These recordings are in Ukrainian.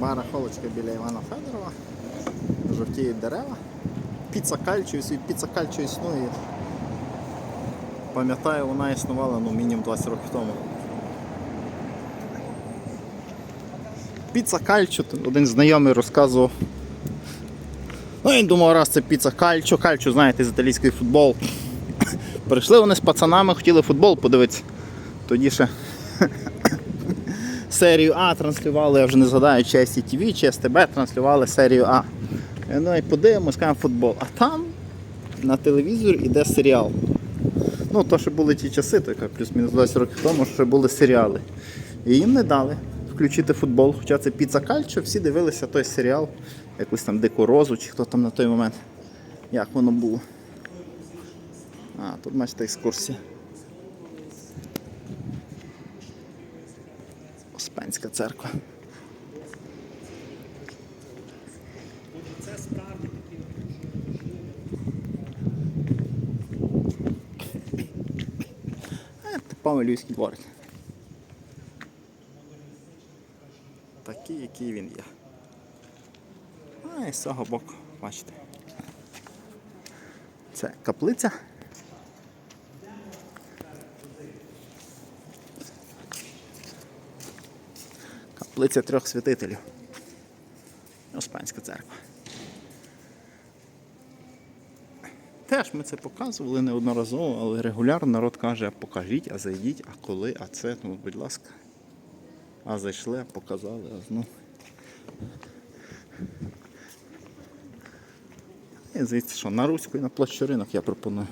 Барахолочка біля Івана Федорова. Жовтіють дерева. Піца кальчо, світ піца кальчо існує. Пам'ятаю, вона існувала ну, мінімум 20 років тому. Піца кальчо, один знайомий розказував. Ну, він думав, раз це піца кальчо, кальчо, знаєте, з італійський футбол. Прийшли вони з пацанами, хотіли футбол подивитися. Тоді ще серію А транслювали, я вже не згадаю, чи SCTV, чи СТБ транслювали серію А. І, Ну і подивимось, кажемо футбол. А там на телевізорі йде серіал. Ну, то, що були ті часи, плюс-мінус 20 років тому, що були серіали. І їм не дали включити футбол. Хоча це піца кальчо, всі дивилися той серіал, якусь там дику розу, чи хто там на той момент. Як воно було. А, тут бачите екскурсія. Успенська церква. Це справді такі. Е, Типовий львівський дворик. Такий, який він є. А і з цього боку, бачите. Це каплиця. Каплиця трьох святителів. Успенська церква. Теж ми це показували неодноразово, але регулярно народ каже, а покажіть, а зайдіть, а коли, а це, ну, будь ласка. А зайшли, а показали, а ну. І звідси що, на Руську і на площу ринок я пропоную.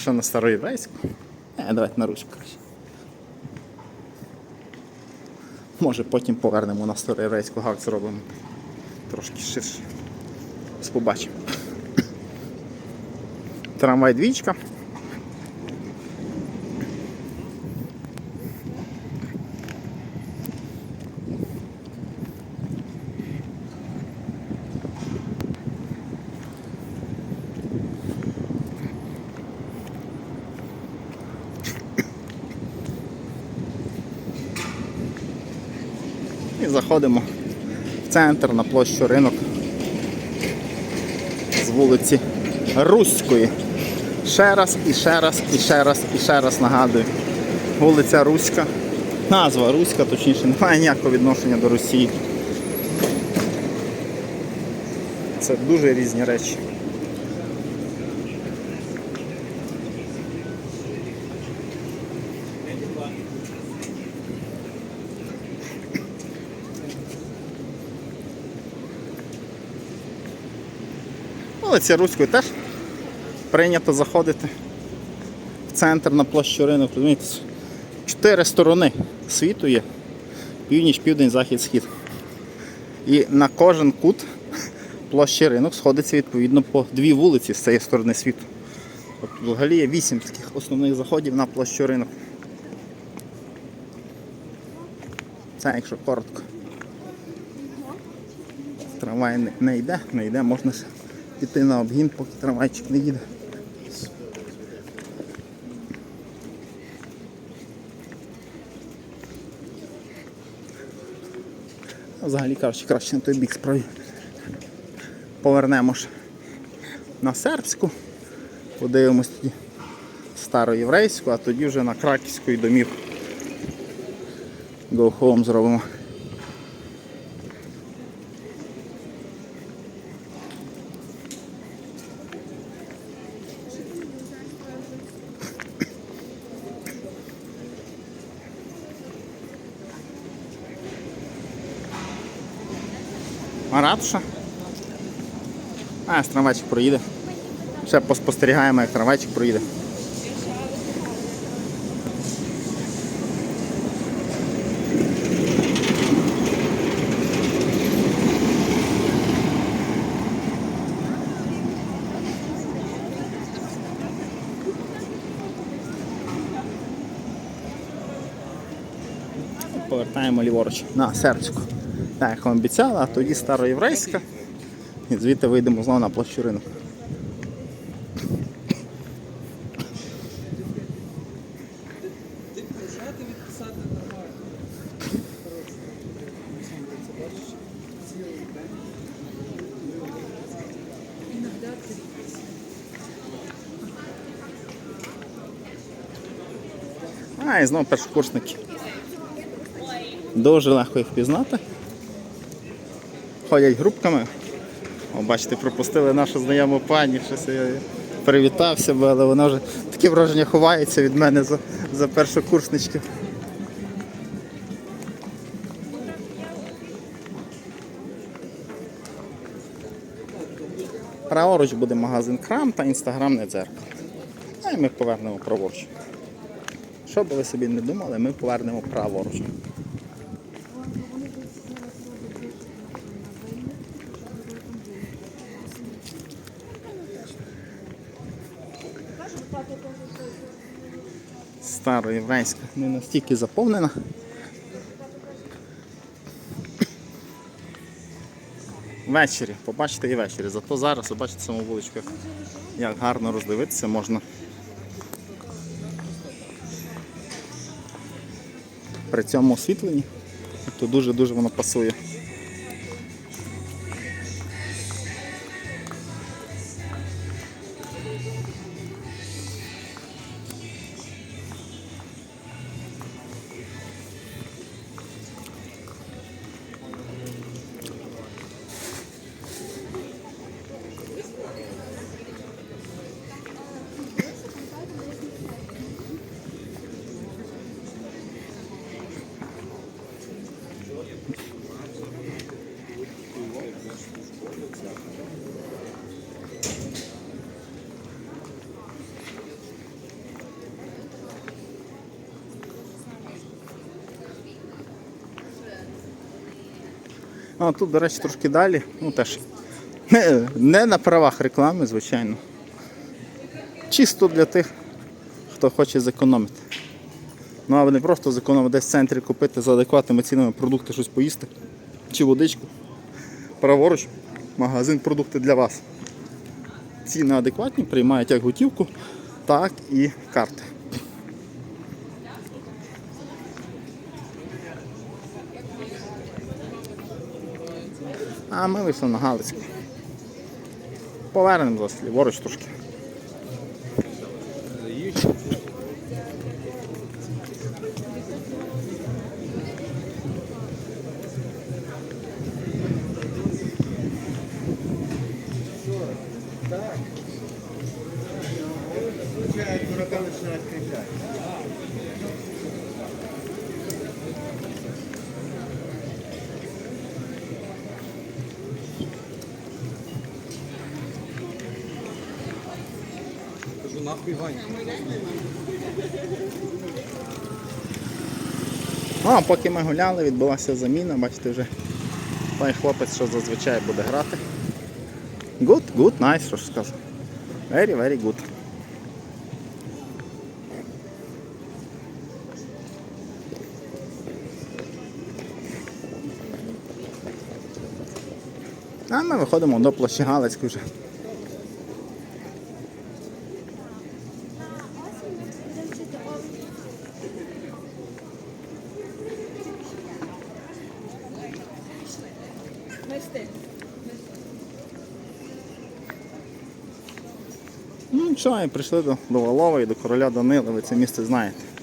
Що на Староєврейську? Не, давайте на Руську краще. Може потім повернемо на Староєврейську гак зробимо. Трошки ширше. Побачимо. Трамвай двічка. І заходимо в центр на площу ринок з вулиці Руської. Ще раз і ще раз і ще раз і ще раз нагадую. Вулиця Руська. Назва Руська, точніше, не має ніякого відношення до Росії. Це дуже різні речі. Вулиця Руської теж прийнято заходити в центр на площу ринок. Розумієте, чотири сторони світу є. Північ, південь, захід, схід. І на кожен кут площі ринок сходиться відповідно по дві вулиці з цієї сторони світу. Тобто взагалі є вісім таких основних заходів на площу ринок. Це якщо коротко. Трамвай не йде, не йде, можна ще піти на обгін, поки трамвайчик не їде. Взагалі кажучи, краще на той бік справді. Повернемо ж на сербську, подивимось тоді староєврейську, а тоді вже на краківську і домів. Home зробимо. Ратуша? А, трамвайчик проїде. Ще поспостерігаємо, як трамвайчик проїде. Повертаємо ліворуч на сербську так як вам обіцяла, а тоді староєврейська. І звідти вийдемо знову на площу ринку. А, і знову першокурсники. Дуже легко їх впізнати. Ходять групками. О, бачите, пропустили нашу знайому пані, щось я привітався, би, але вона вже таке враження ховається від мене за, за першокурсничків. Праворуч буде магазин крам та інстаграмне дзеркало. А і ми повернемо праворуч. Що би ви собі не думали, ми повернемо праворуч. Староєврейська не настільки заповнена. Ввечері, побачите і ввечері. Зато зараз ви бачите саму вуличку, як гарно роздивитися можна. При цьому освітленні, то дуже-дуже воно пасує. А тут, до речі, трошки далі. Ну теж не, не на правах реклами, звичайно. Чисто для тих, хто хоче зекономити. Ну а не просто зекономити десь в центрі купити за адекватними цінами продукти, щось поїсти чи водичку. Праворуч, магазин продукти для вас. Ціни адекватні, приймають як готівку, так і карти. А ми вийшли на Галицьку. Повернемо зараз ліворуч трошки. Кажу, а поки ми гуляли, відбулася заміна, бачите вже той хлопець, що зазвичай буде грати. Good, good, nice, що ж скажу. Very, very good. А ми виходимо до площі Галицької вже. Ну чай, прийшли до, до Валова і до короля Данилова, ви це місце знаєте.